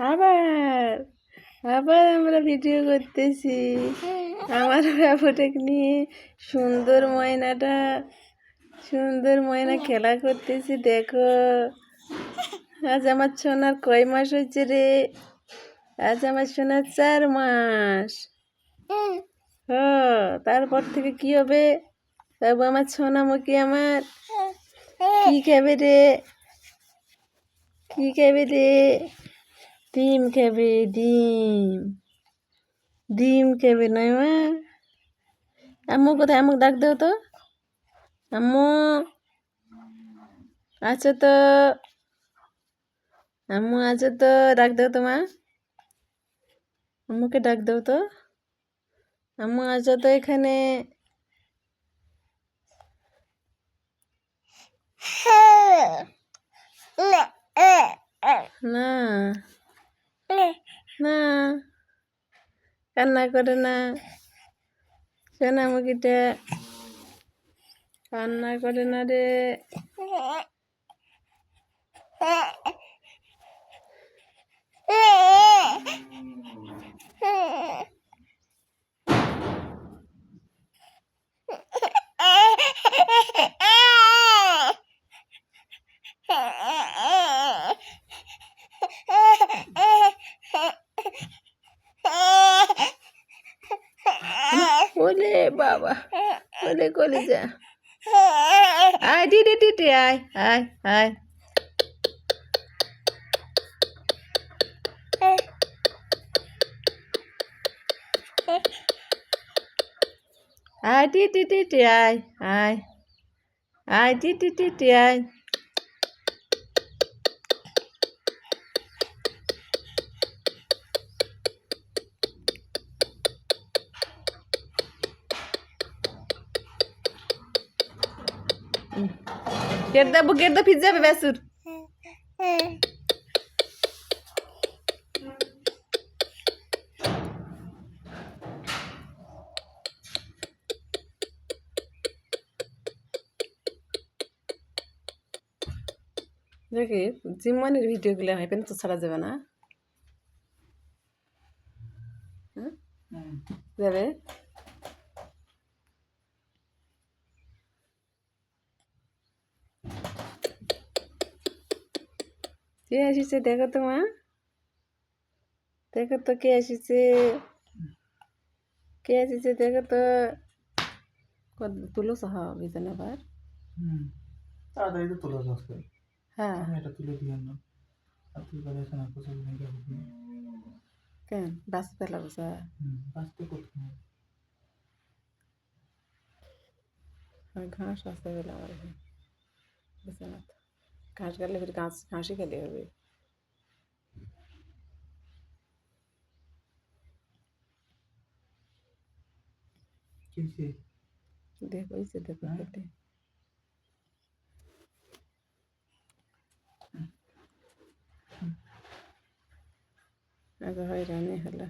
আবার আবার আমরা ভিডিও করতেছি। আমার বাবুটাকে নিয়ে সুন্দর ময়নাটা, সুন্দর ময়না খেলা করতেছি, দেখো। আজ আমার সোনার কয় মাস হয়েছে রে? আজ আমার সোনার চার মাস। হ, তারপর থেকে কি হবে? বাবু, আমার সোনামুখী আমার কি খাবে রে? কি খাবে রে? ডিম খাবে, ডিম। ডিম খাবে নয় মা আম্মু কোথায় আম্মু ডাক দেও তো। আম্মু। আছো তো। আম্মু আছো তো, ডাক দেও তো, মা। আম্মুকে ডাক দেও তো। আম্মু আছো তো এখানে। না না কান্না করে না। সোনামুখীটা কান্না করে না রে। বাবা। ওলে কলে যা আয় দিদি দিদি আয় আয় আয়। আয় টি দিদি আয় আয়। আয় দিদি দিদি আয়। গেট দেবো গেট দে ফিজ যাবে বেসুর দেখি জিম্মানের ভিডিওগুলো হয় পেন তো ছাড়া যাবে না হ্যাঁ? যাবে কে আসিছে? দেখো তো মা। দেখো তো কে আসিছে? কে আসিছে? দেখো তো। তুলো সহ বিছানা আবার। তাড়াতাড়ি তো তোলা যাচ্ছে হ্যাঁ। এটা তুলে দিয়ে না। আর তুই বলে শোনা কোথাও ভেঙে কেন? বাস পেলা বসা। বাঁচতে কোথাও আর ঘাস আসতে গেলে আমার বিছানা ঘাস গেলে ফির ঘাস ঘাসই খেলে হবে কিসে দেখো এই যে দেখো হ্যাঁ? কেটে আগে হয়রানি হলো